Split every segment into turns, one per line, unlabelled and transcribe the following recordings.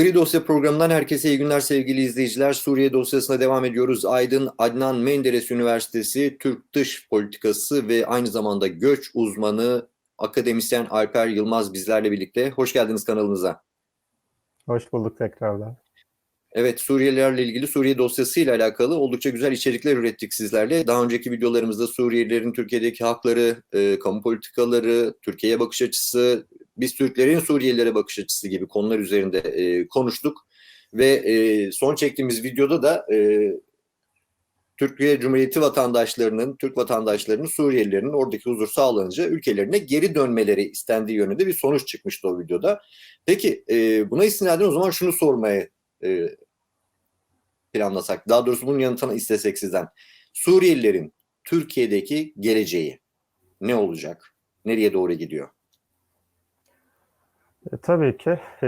Gri Dosya programından herkese iyi günler sevgili izleyiciler. Suriye dosyasına devam ediyoruz. Aydın Adnan Menderes Üniversitesi Türk Dış Politikası ve aynı zamanda göç uzmanı akademisyen Alper Yılmaz bizlerle birlikte. Hoş geldiniz kanalımıza.
Hoş bulduk tekrardan.
Evet Suriyelilerle ilgili Suriye dosyasıyla alakalı oldukça güzel içerikler ürettik sizlerle. Daha önceki videolarımızda Suriyelilerin Türkiye'deki hakları, e, kamu politikaları, Türkiye'ye bakış açısı, biz Türklerin Suriyelilere bakış açısı gibi konular üzerinde e, konuştuk. Ve e, son çektiğimiz videoda da e, Türkiye Cumhuriyeti vatandaşlarının, Türk vatandaşlarının, Suriyelilerin oradaki huzur sağlanınca ülkelerine geri dönmeleri istendiği yönünde bir sonuç çıkmıştı o videoda. Peki e, buna istinaden o zaman şunu sormaya e, planlasak, daha doğrusu bunun yanıtını istesek sizden. Suriyelilerin Türkiye'deki geleceği ne olacak? Nereye doğru gidiyor?
E, tabii ki. E,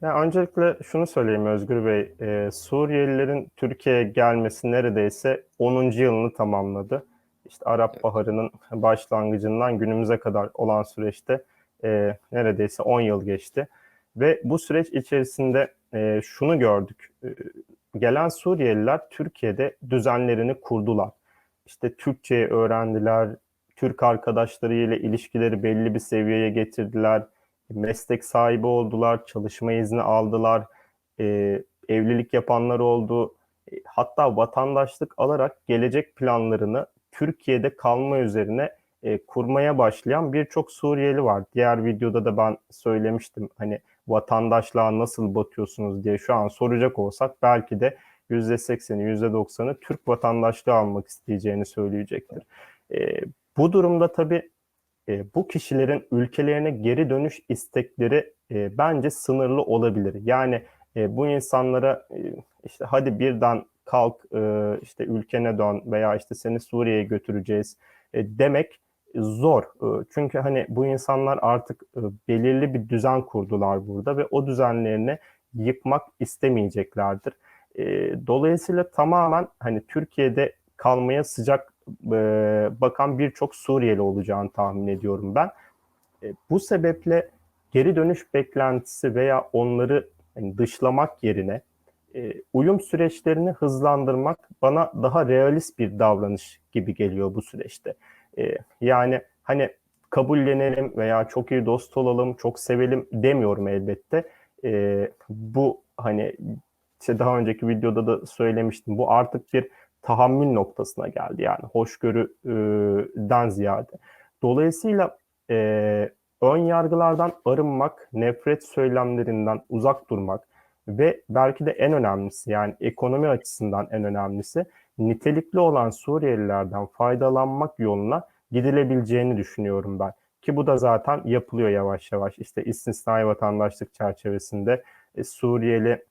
yani öncelikle şunu söyleyeyim Özgür Bey. E, Suriyelilerin Türkiye'ye gelmesi neredeyse 10. yılını tamamladı. İşte Arap Baharı'nın başlangıcından günümüze kadar olan süreçte e, neredeyse 10 yıl geçti. Ve bu süreç içerisinde e, şunu gördük. E, gelen Suriyeliler Türkiye'de düzenlerini kurdular. İşte Türkçeyi öğrendiler, Türk arkadaşlarıyla ilişkileri belli bir seviyeye getirdiler, meslek sahibi oldular, çalışma izni aldılar, e, evlilik yapanlar oldu. E, hatta vatandaşlık alarak gelecek planlarını Türkiye'de kalma üzerine e, kurmaya başlayan birçok Suriyeli var. Diğer videoda da ben söylemiştim hani vatandaşlığa nasıl batıyorsunuz diye şu an soracak olsak belki de %80'i %90'ı Türk vatandaşlığı almak isteyeceğini söyleyecektir. E, bu durumda tabii e, bu kişilerin ülkelerine geri dönüş istekleri e, bence sınırlı olabilir. Yani e, bu insanlara e, işte hadi birden kalk e, işte ülkene dön veya işte seni Suriye'ye götüreceğiz e, demek zor. E, çünkü hani bu insanlar artık e, belirli bir düzen kurdular burada ve o düzenlerini yıkmak istemeyeceklerdir. E, dolayısıyla tamamen hani Türkiye'de kalmaya sıcak bakan birçok Suriyeli olacağını tahmin ediyorum ben. Bu sebeple geri dönüş beklentisi veya onları hani dışlamak yerine uyum süreçlerini hızlandırmak bana daha realist bir davranış gibi geliyor bu süreçte. Yani hani kabullenelim veya çok iyi dost olalım, çok sevelim demiyorum elbette. Bu hani işte daha önceki videoda da söylemiştim. Bu artık bir tahammül noktasına geldi yani hoşgörüden ziyade. Dolayısıyla e, ön yargılardan arınmak, nefret söylemlerinden uzak durmak ve belki de en önemlisi yani ekonomi açısından en önemlisi nitelikli olan Suriyelilerden faydalanmak yoluna gidilebileceğini düşünüyorum ben. Ki bu da zaten yapılıyor yavaş yavaş. İşte istisnai vatandaşlık çerçevesinde e, Suriyeli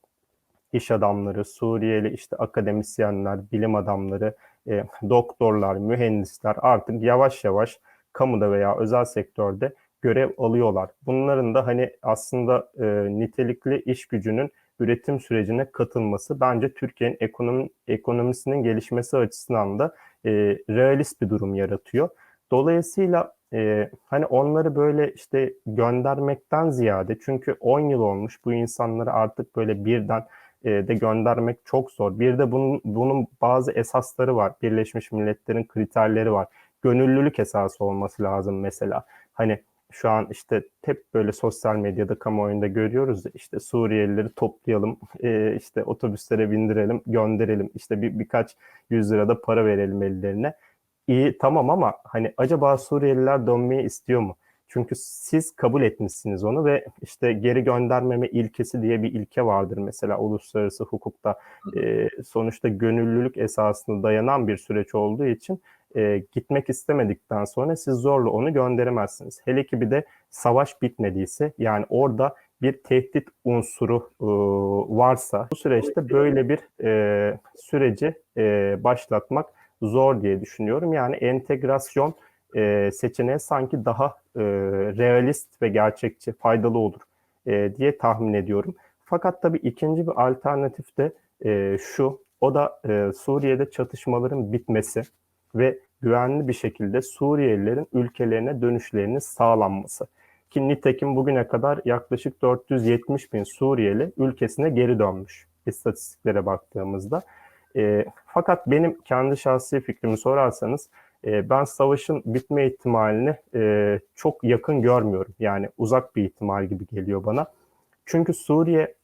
iş adamları, Suriyeli işte akademisyenler, bilim adamları, e, doktorlar, mühendisler artık yavaş yavaş kamuda veya özel sektörde görev alıyorlar. Bunların da hani aslında e, nitelikli iş gücünün üretim sürecine katılması bence Türkiye'nin ekonomi, ekonomisinin gelişmesi açısından da e, realist bir durum yaratıyor. Dolayısıyla e, hani onları böyle işte göndermekten ziyade çünkü 10 yıl olmuş bu insanları artık böyle birden de göndermek çok zor. Bir de bunun, bunun bazı esasları var. Birleşmiş Milletler'in kriterleri var. Gönüllülük esası olması lazım mesela. Hani şu an işte hep böyle sosyal medyada kamuoyunda görüyoruz işte Suriyelileri toplayalım, e, işte otobüslere bindirelim, gönderelim, işte bir birkaç yüz lirada para verelim ellerine. İyi tamam ama hani acaba Suriyeliler dönmeyi istiyor mu? Çünkü siz kabul etmişsiniz onu ve işte geri göndermeme ilkesi diye bir ilke vardır mesela uluslararası hukukta. E, sonuçta gönüllülük esasına dayanan bir süreç olduğu için e, gitmek istemedikten sonra siz zorla onu gönderemezsiniz. Hele ki bir de savaş bitmediyse yani orada bir tehdit unsuru e, varsa bu süreçte böyle bir e, süreci e, başlatmak zor diye düşünüyorum. Yani entegrasyon e, seçeneği sanki daha e, realist ve gerçekçi, faydalı olur e, diye tahmin ediyorum. Fakat tabii ikinci bir alternatif de e, şu, o da e, Suriye'de çatışmaların bitmesi ve güvenli bir şekilde Suriyelilerin ülkelerine dönüşlerinin sağlanması. Ki nitekim bugüne kadar yaklaşık 470 bin Suriyeli ülkesine geri dönmüş istatistiklere baktığımızda. E, fakat benim kendi şahsi fikrimi sorarsanız e, ben savaşın bitme ihtimalini e, çok yakın görmüyorum. Yani uzak bir ihtimal gibi geliyor bana. Çünkü Suriye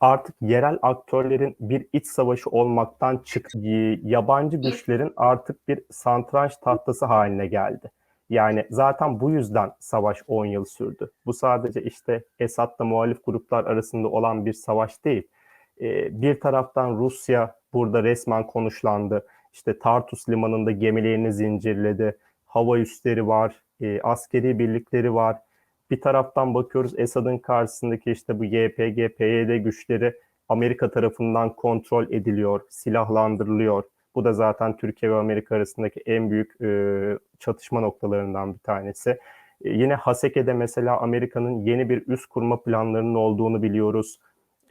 artık yerel aktörlerin bir iç savaşı olmaktan çıktı. Yabancı güçlerin artık bir santranç tahtası haline geldi. Yani zaten bu yüzden savaş 10 yıl sürdü. Bu sadece işte Esad'la muhalif gruplar arasında olan bir savaş değil. Ee, bir taraftan Rusya burada resmen konuşlandı. İşte Tartus limanında gemilerini zincirledi. Hava üsleri var, e, askeri birlikleri var. Bir taraftan bakıyoruz Esad'ın karşısındaki işte bu YPG, PYD güçleri Amerika tarafından kontrol ediliyor, silahlandırılıyor. Bu da zaten Türkiye ve Amerika arasındaki en büyük e, çatışma noktalarından bir tanesi. E, yine Haseke'de mesela Amerika'nın yeni bir üs kurma planlarının olduğunu biliyoruz.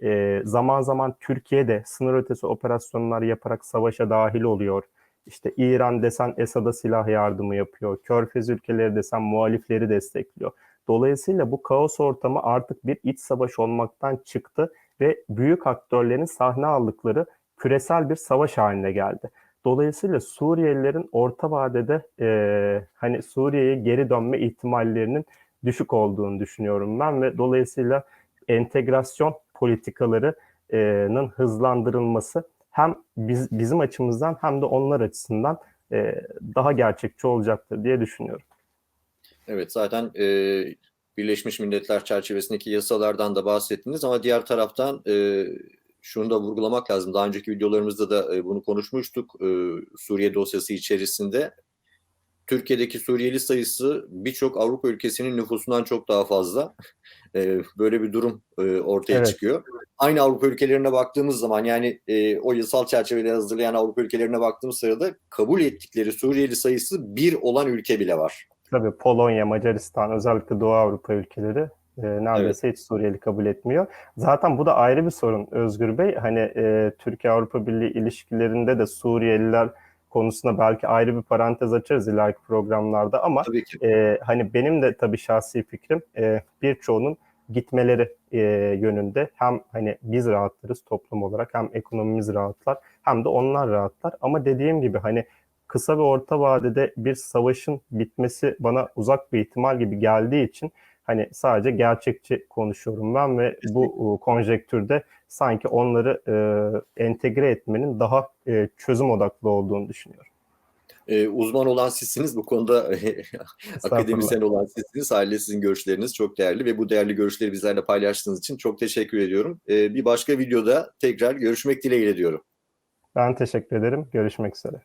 E, zaman zaman Türkiye'de sınır ötesi operasyonlar yaparak savaşa dahil oluyor. İşte İran desen Esad'a silah yardımı yapıyor. Körfez ülkeleri desen muhalifleri destekliyor. Dolayısıyla bu kaos ortamı artık bir iç savaş olmaktan çıktı ve büyük aktörlerin sahne aldıkları küresel bir savaş haline geldi. Dolayısıyla Suriyelilerin orta vadede e, hani Suriye'ye geri dönme ihtimallerinin düşük olduğunu düşünüyorum ben ve dolayısıyla entegrasyon politikalarının hızlandırılması hem biz, bizim açımızdan hem de onlar açısından e, daha gerçekçi olacaktır diye düşünüyorum.
Evet zaten e, Birleşmiş Milletler çerçevesindeki yasalardan da bahsettiniz ama diğer taraftan e, şunu da vurgulamak lazım. Daha önceki videolarımızda da e, bunu konuşmuştuk. E, Suriye dosyası içerisinde Türkiye'deki Suriyeli sayısı birçok Avrupa ülkesinin nüfusundan çok daha fazla. E, böyle bir durum e, ortaya
Evet.
çıkıyor. Aynı Avrupa ülkelerine baktığımız zaman yani e, o yasal çerçeveleri hazırlayan Avrupa ülkelerine baktığımız sırada kabul ettikleri Suriyeli sayısı bir olan ülke bile var.
Tabii Polonya, Macaristan, özellikle Doğu Avrupa ülkeleri e, neredeyse hiç Suriyeli kabul etmiyor. Zaten bu da ayrı bir sorun Özgür Bey. Hani e, Türkiye-Avrupa Birliği ilişkilerinde de Suriyeliler konusunda belki ayrı bir parantez açarız ileriki programlarda ama e, hani benim de tabii şahsi fikrim e, birçoğunun gitmeleri e, yönünde. Hem hani biz rahatlarız toplum olarak hem ekonomimiz rahatlar hem de onlar rahatlar. Ama dediğim gibi hani kısa ve orta vadede bir savaşın bitmesi bana uzak bir ihtimal gibi geldiği için hani sadece gerçekçi konuşuyorum ben ve bu konjektürde sanki onları e, entegre etmenin daha e, çözüm odaklı olduğunu düşünüyorum.
Ee, uzman olan sizsiniz bu konuda
Estağfurullah.
akademisyen olan sizsiniz. Haliyle sizin görüşleriniz çok değerli ve bu değerli görüşleri bizlerle paylaştığınız için çok teşekkür ediyorum. Ee, bir başka videoda tekrar görüşmek dileğiyle diyorum.
Ben teşekkür ederim. Görüşmek üzere.